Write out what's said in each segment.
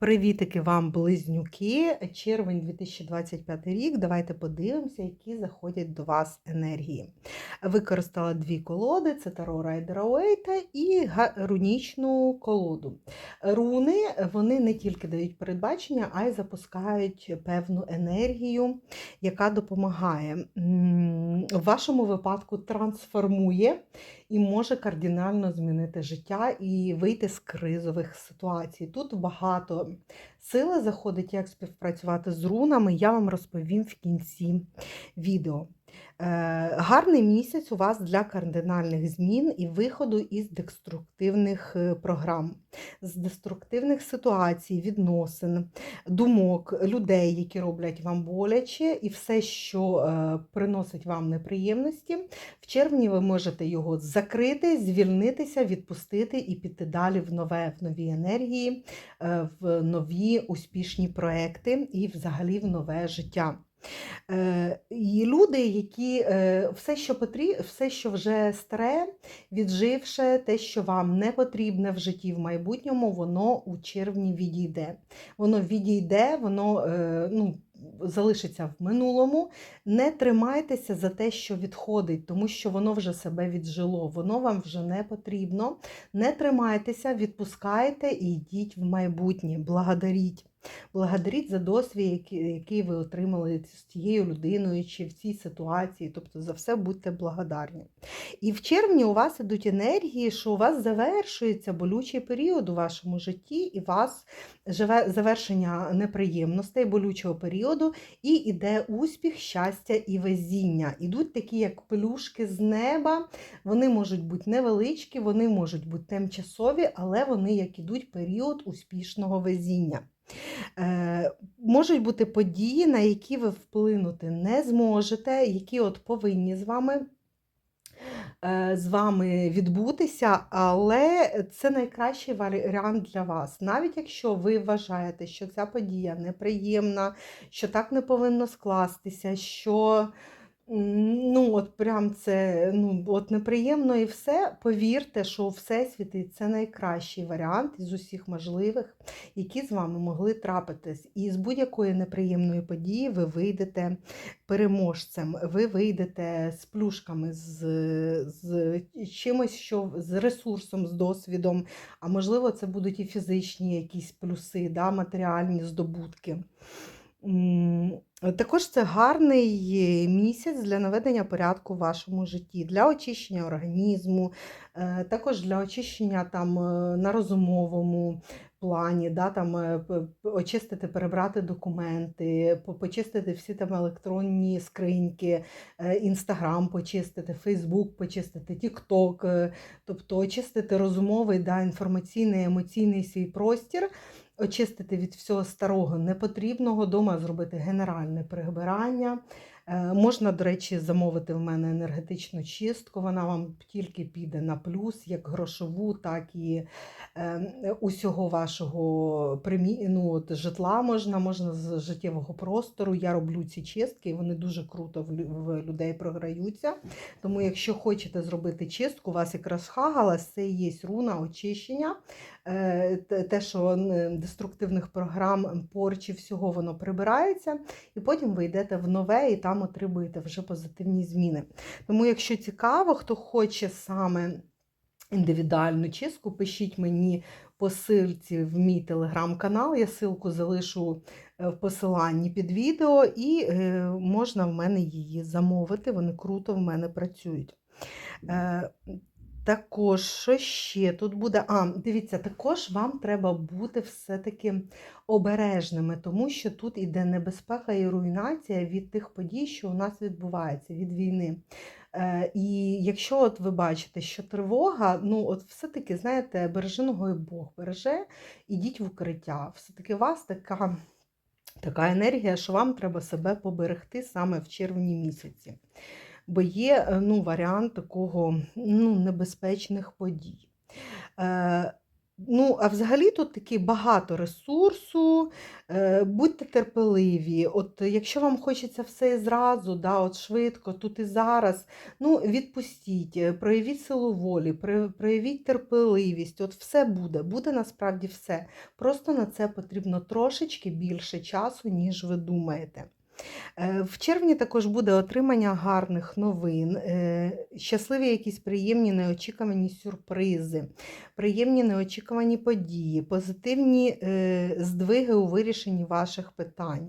Привітики вам, близнюки! Червень 2025 рік. Давайте подивимося, які заходять до вас енергії. Використала дві колоди: це Таро Райдера Уейта і рунічну колоду. Руни вони не тільки дають передбачення, а й запускають певну енергію, яка допомагає. В вашому випадку трансформує і може кардинально змінити життя і вийти з кризових ситуацій. Тут багато сили заходить, як співпрацювати з рунами. Я вам розповім в кінці відео. Е, гарний місяць у вас для кардинальних змін і виходу із деструктивних е, програм, з деструктивних ситуацій, відносин, думок, людей, які роблять вам боляче, і все, що е, приносить вам неприємності. В червні ви можете його закрити, звільнитися, відпустити і піти далі в нове, в нові енергії, в нові успішні проекти і взагалі в нове життя. Е, І люди, які е, все, що потрібно, все, що вже старе, відживше, те, що вам не потрібне в житті в майбутньому, воно у червні відійде. Воно відійде, воно е, ну, залишиться в минулому. Не тримайтеся за те, що відходить, тому що воно вже себе віджило, воно вам вже не потрібно. Не тримайтеся, відпускайте і йдіть в майбутнє. Благодаріть. Благодаріть за досвід, який, ви отримали з тією людиною чи в цій ситуації. Тобто за все будьте благодарні. І в червні у вас ідуть енергії, що у вас завершується болючий період у вашому житті, і у вас живе завершення неприємностей, болючого періоду, і іде успіх, щастя і везіння. Ідуть такі, як пелюшки з неба. Вони можуть бути невеличкі, вони можуть бути тимчасові, але вони як ідуть період успішного везіння. Е, можуть бути події, на які ви вплинути не зможете, які от повинні з вами. е, З вами відбутися, але це найкращий варіант для вас. Навіть якщо ви вважаєте, що ця подія неприємна, що так не повинно скластися, що ну, от прям це ну, от неприємно і все, повірте, що Всесвіт це найкращий варіант із усіх можливих, які з вами могли трапитись. І з будь-якої неприємної події ви вийдете переможцем, ви вийдете з плюшками, з, з чимось, що з ресурсом, з досвідом, а можливо, це будуть і фізичні якісь плюси, да, матеріальні здобутки. М, Також це гарний місяць для наведення порядку в вашому житті, для очищення організму, е, також для очищення там е, на розумовому плані, да, там, е, очистити, перебрати документи, почистити всі там електронні скриньки, Інстаграм почистити, Фейсбук почистити, Тікток, тобто очистити розумовий, да, інформаційний, емоційний свій простір очистити від всього старого непотрібного, дома зробити генеральне прибирання. Е, Можна, до речі, замовити в мене енергетичну чистку. Вона вам тільки піде на плюс, як грошову, так і е, усього вашого примі... ну, от, житла можна, можна з життєвого простору. Я роблю ці чистки, і вони дуже круто в людей програються. Тому, якщо хочете зробити чистку, у вас якраз хагалас, це і є руна очищення. Е, те- що деструктивних програм, порчі, всього воно прибирається, і потім ви йдете в нове і там отримуєте вже позитивні зміни. Тому, якщо цікаво, хто хоче саме індивідуальну чистку, пишіть мені по силці в мій телеграм-канал. Я ссылку залишу е, в посиланні під відео, і е, можна в мене її замовити. Вони круто в мене працюють. Також, що ще тут буде? А, дивіться, також вам треба бути все-таки обережними, тому що тут іде небезпека і руйнація від тих подій, що у нас відбувається, від війни. Е, і якщо от ви бачите, що тривога, ну от все-таки, знаєте, береженого і Бог береже, ідіть в укриття. Все-таки у вас така, така енергія, що вам треба себе поберегти саме в червні місяці бо є е, ну, варіант такого ну, небезпечних подій. Е, Ну, а взагалі тут таки багато ресурсу, е, будьте терпеливі. От якщо вам хочеться все зразу, да, от швидко, тут і зараз, ну, відпустіть, проявіть силу волі, проявіть терпеливість. От все буде, буде насправді все. Просто на це потрібно трошечки більше часу, ніж ви думаєте. Е, В червні також буде отримання гарних новин, е, щасливі якісь приємні неочікувані сюрпризи, приємні неочікувані події, позитивні е, здвиги у вирішенні ваших питань.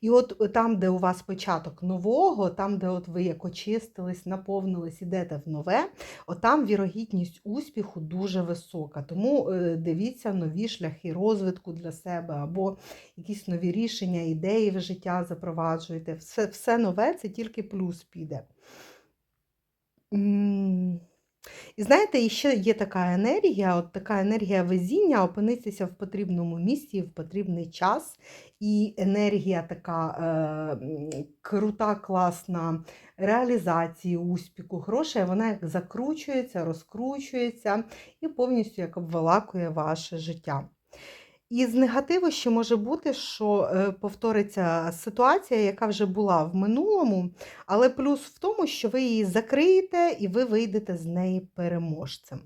І от там, де у вас початок нового, там, де от ви як очистились, наповнились, ідете в нове, от там вірогідність успіху дуже висока. Тому дивіться нові шляхи розвитку для себе або якісь нові рішення, ідеї в життя запроваджуєте. Все, все нове це тільки плюс піде. І знаєте, і ще є така енергія, от така енергія везіння, опинитися в потрібному місці в потрібний час. І енергія така е, крута, класна реалізації, успіху, грошей, вона як закручується, розкручується і повністю як обволакує ваше життя. І з негативу ще може бути, що е, повториться ситуація, яка вже була в минулому, але плюс в тому, що ви її закриєте і ви вийдете з неї переможцем.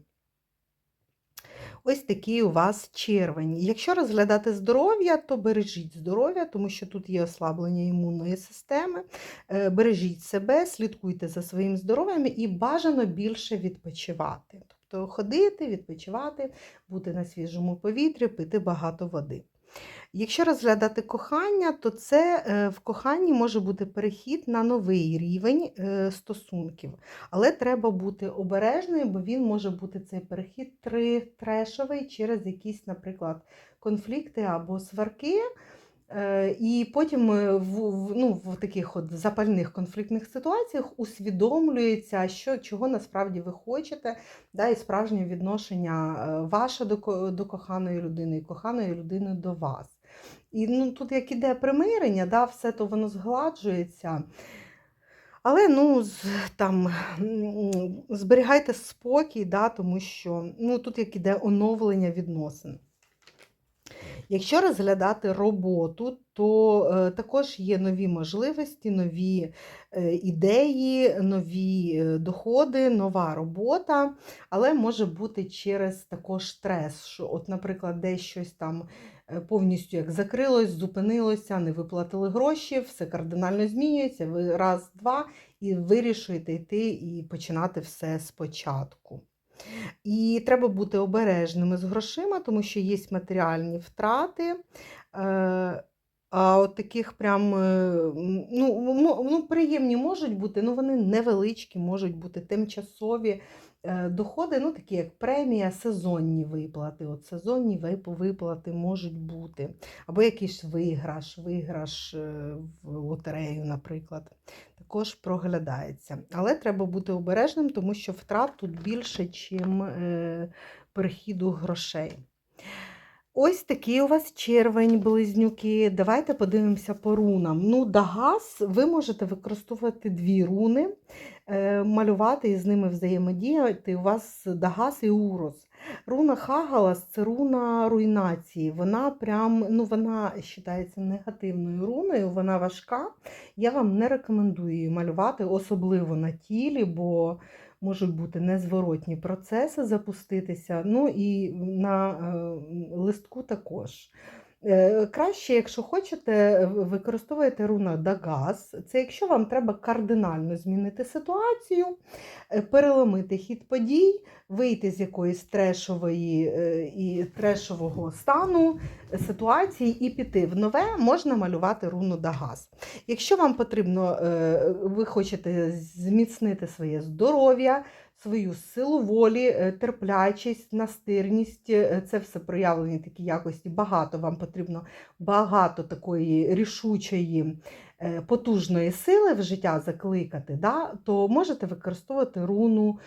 Ось такий у вас червень. Якщо розглядати здоров'я, то бережіть здоров'я, тому що тут є ослаблення імунної системи. Е, Бережіть себе, слідкуйте за своїм здоров'ям і бажано більше відпочивати. Тобто ходити, відпочивати, бути на свіжому повітрі, пити багато води. Якщо розглядати кохання, то це е, в коханні може бути перехід на новий рівень е, стосунків. Але треба бути обережною, бо він може бути цей перехід три- трешовий через якісь, наприклад, конфлікти або сварки. Е, І потім е, в, ну, в таких от запальних конфліктних ситуаціях усвідомлюється, що, чого насправді ви хочете, да, і справжнє відношення е, ваше до, до коханої людини, і коханої людини до вас. І ну, тут як іде примирення, да, все то воно згладжується. Але ну, там, зберігайте спокій, да, тому що ну, тут як іде оновлення відносин. Якщо розглядати роботу, то е, також є нові можливості, нові е, ідеї, нові е, доходи, нова робота, але може бути через також стрес, що, от, наприклад, десь щось там повністю як закрилось, зупинилося, не виплатили гроші, все кардинально змінюється. Ви раз, два і вирішуєте йти і починати все спочатку. І треба бути обережними з грошима, тому що є матеріальні втрати. Е, А от таких прям е, ну, ну, приємні можуть бути, ну вони невеличкі, можуть бути тимчасові е, доходи, ну такі як премія, сезонні виплати. От сезонні виплати можуть бути. Або якийсь виграш, виграш е, в лотерею, наприклад також проглядається. Але треба бути обережним, тому що втрат тут більше, чим перехіду грошей. Ось такий у вас червень, близнюки. Давайте подивимося по рунам. Ну, Дагас, ви можете використовувати дві руни, е, малювати і з ними взаємодіяти. У вас Дагас і Урос. Руна Хагалас це руна руйнації. Вона прям, ну, вона вважається негативною руною, вона важка. Я вам не рекомендую її малювати, особливо на тілі, бо можуть бути незворотні процеси запуститися. Ну і на е, листку також. Е, Краще, якщо хочете, в- використовуйте руна Дагас. Це якщо вам треба кардинально змінити ситуацію, е, переломити хід подій, вийти з якоїсь трешової е, і трешового стану ситуації і піти в нове, можна малювати руну Дагас. Якщо вам потрібно, ви хочете зміцнити своє здоров'я, свою силу волі, е, терплячість, настирність, е, це все проявлені такі якості. Багато вам потрібно багато такої рішучої, е, потужної сили в життя закликати, да? то можете використовувати руну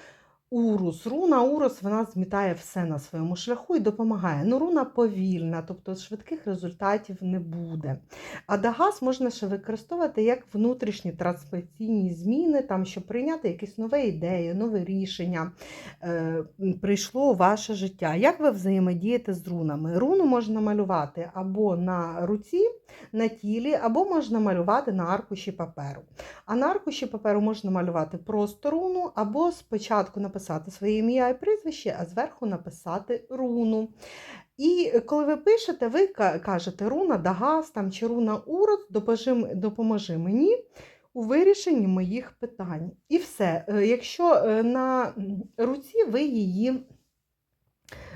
Урус. Руна Урус вона змітає все на своєму шляху і допомагає. Ну, руна повільна, тобто швидких результатів не буде. А Дагас можна ще використовувати як внутрішні трансформаційні зміни, там, щоб прийняти якісь нові ідеї, нове рішення е, прийшло у ваше життя. Як ви взаємодієте з рунами? Руну можна малювати або на руці, на тілі, або можна малювати на аркуші паперу. А на аркуші паперу можна малювати просто руну, або спочатку написати своє ім'я і прізвище, а зверху написати руну. І коли ви пишете, ви кажете руна Дагас там, чи руна Урод, допоможи, допоможи мені у вирішенні моїх питань. І все. Е, Якщо е, на руці ви її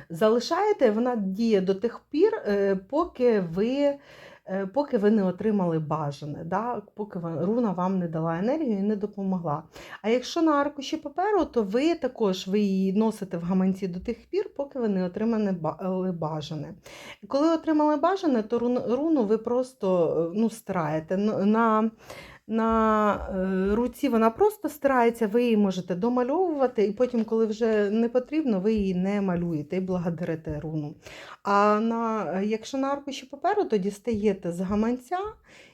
залишаєте, вона діє до тих пір, е, поки ви. Е, Поки ви не отримали бажане, да? поки руна вам не дала енергію і не допомогла. А якщо на аркуші паперу, то ви також ви її носите в гаманці до тих пір, поки ви не отримали ба- бажане. Коли отримали бажане, то руну ви просто е, ну, стираєте. На, на е, руці вона просто стирається, ви її можете домальовувати, і потім, коли вже не потрібно, ви її не малюєте і благодарите руну. А на, е, якщо на аркуші паперу, то дістаєте з гаманця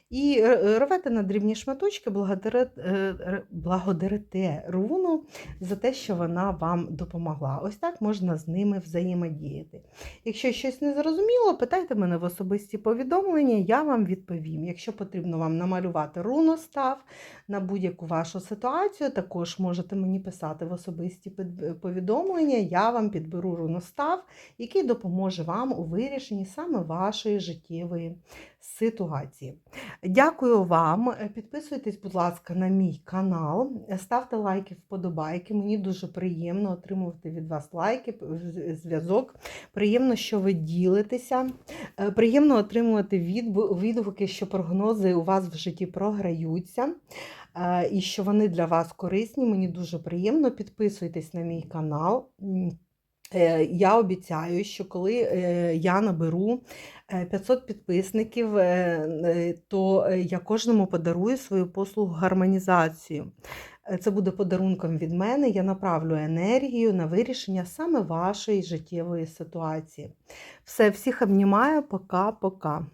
і е, рвете на дрібні шматочки, благодарите, е, руну за те, що вона вам допомогла. Ось так можна з ними взаємодіяти. Якщо щось не зрозуміло, питайте мене в особисті повідомлення, я вам відповім. Якщо потрібно вам намалювати руностав на будь-яку вашу ситуацію, також можете мені писати в особисті повідомлення, я вам підберу руностав, який допоможе вам у вирішенні саме вашої життєвої ситуації. Дякую вам. Підписуйтесь, будь ласка, на мій канал, ставте лайки, вподобайки. Мені дуже приємно отримувати від вас лайки, зв'язок. Приємно, що ви ділитеся. Е, Приємно отримувати відгуки, що прогнози у вас в житті програються. е, І що вони для вас корисні. Мені дуже приємно. Підписуйтесь на мій канал. Е, Я обіцяю, що коли е, я наберу е, 500 підписників, е, е, то я кожному подарую свою послугу гармонізацію. Це буде подарунком від мене. Я направлю енергію на вирішення саме вашої життєвої ситуації. Все, всіх обнімаю. Пока-пока.